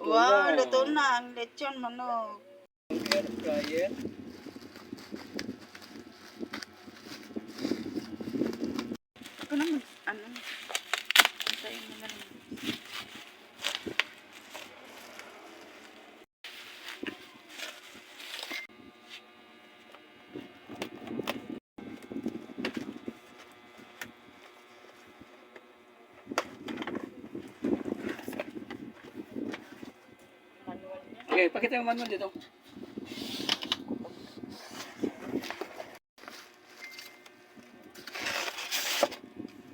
Wow, luto na ang lechon manok. Air fryer. Ito naman, ano, antayin mo na lang. Manual niya. Okay, pakita yung manual dito.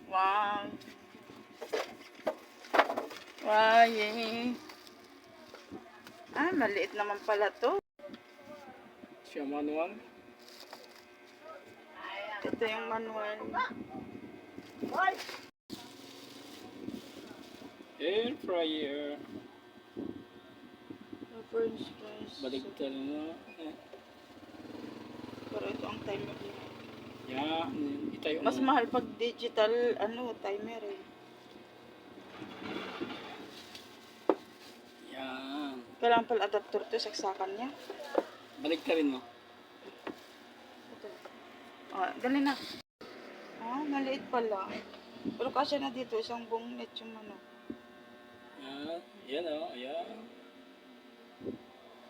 Wow. Wow, yay. Ah, maliit naman pala to. Siya manual. Ito yung manual. Air fryer. French fries. Baligtad na. Eh, Pero ito ang timer. Yan. Itayo Mas mo. mahal pag digital, ano, timer eh. Yan. Kailangan pala adapter to, saksakan niya. Baligtarin mo. Ito. Ah, dali na. Ah, maliit pala. Pero kasya na dito, isang buong net yung ano. Yan. Yan o. Yan.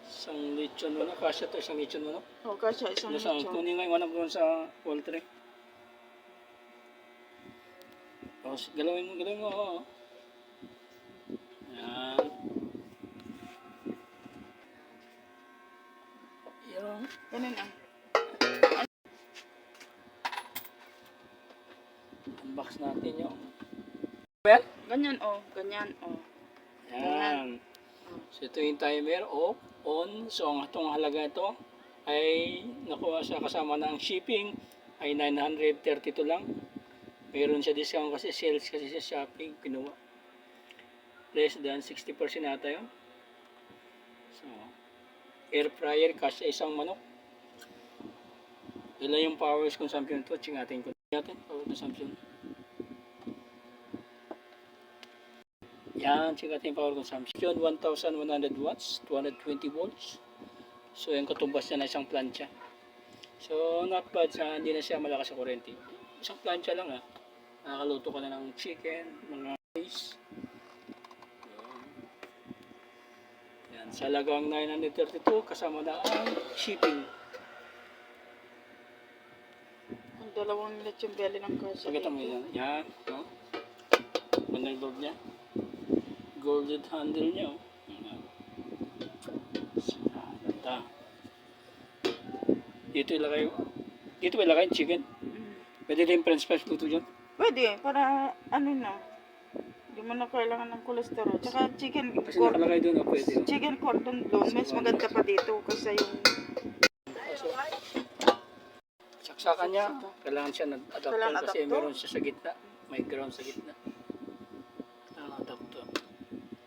Isang lechon na. Kasya to isang lechon mo na. O, kasya isang Ano sa net kunin nga yung anak doon sa poultry. Tapos galawin mo, galawin mo. oo. Yan. Yan. Ganun ah. Unbox natin yung. Well, Ganyan oh, ganyan oh. yan. So ito yung timer off, on. So ang itong halaga ito ay nakuha sa kasama na ang shipping ay 932 lang. Meron siya discount kasi sales kasi sa shopping kinuha. Less than 60% ata yun. So, air fryer kasi isang manok. Ilan yung power consumption ito? Check natin kung natin power consumption. Yan, check natin yung power consumption. 1,100 watts, 220 volts. So, yung katumbas niya na isang plancha. So, not bad sa hindi na siya malakas sa kurente. Isang plancha lang ah. Nakakaluto ka na ng chicken, mga rice. Yan, sa lagang 932 kasama na ang shipping. Ang dalawang lechon belly ng kasya. Pakita mo yan. Yan, no? Gandang gold niya. Golden handle niya, oh. Yan. Ah, Ganda. Dito ilagay, dito ilagay yung chicken. Mm. Pwede din french fries luto dyan. Pwede, para ano na. Hindi mo na kailangan ng cholesterol. Tsaka chicken, Kasi cor- nakalagay doon, oh, pwede. oh. chicken cordon doon, mas maganda pa dito kasi yung saksakan niya, kailangan siya nag-adapter Kailangan kasi adapter? meron siya sa gitna. May ground sa gitna.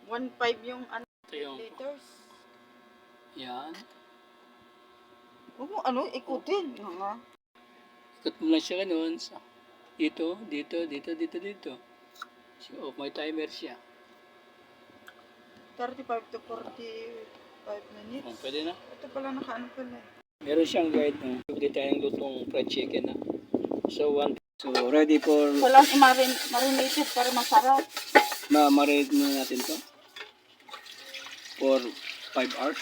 Kailangan adapter. 1.5 yung ano, Ito yung, liters. yan. Mo ano, ikutin. Nga. Ikot mo lang siya ganun. Sa, dito, dito, dito, dito, dito. So, oh, may timer siya. 35 to 45 Oh, minutes. pwede na. Ito pala nakaano pala eh. Meron siyang guide. No? Pwede tayong lutong fried chicken na. So, one. So, ready for Walang imarin, marinated para masarap. ma-marinate muna natin to. For 5 hours.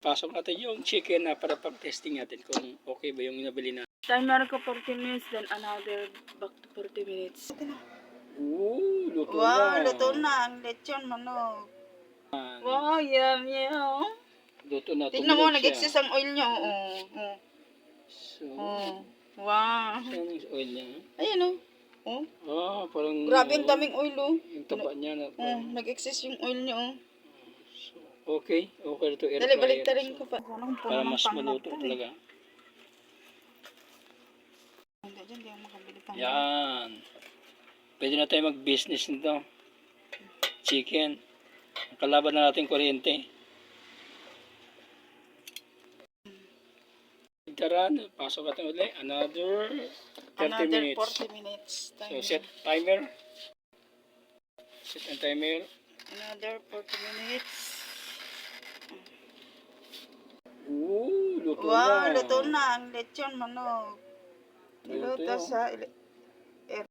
Pasok natin yung chicken na para pag-testing natin kung okay ba yung nabili na. Timer ko 40 minutes, then another back to 40 minutes. Ooh, luto Wow, na. luto na ang lechon manok. Ah, Wow, yum, yum. Luto na. Tignan mo, nag-excess ang oil niya. Oo. oo. So, Oh. Wow. saan yung oil niya? Ayan oh. Oh. Ah, parang... Grabe ang daming oil oh. Yung taba niya na. Oh, nag-excess yung oil niya oh. Okay, okay to air Dali, fryer. balik rin ko pa. Para mas maluto to, eh. talaga. Hindi, dyan, di ako makabili pang Yan. Pwede na tayo mag-business nito. Chicken. Kalaban na natin kuryente. Taran, pasok natin ulit. Another 30 Another minutes. 40 minutes. So, Time. set timer. Set ang timer. Another 40 minutes. Oo, luto Wow, na. luto na ang lechon manok. Luto yun. sa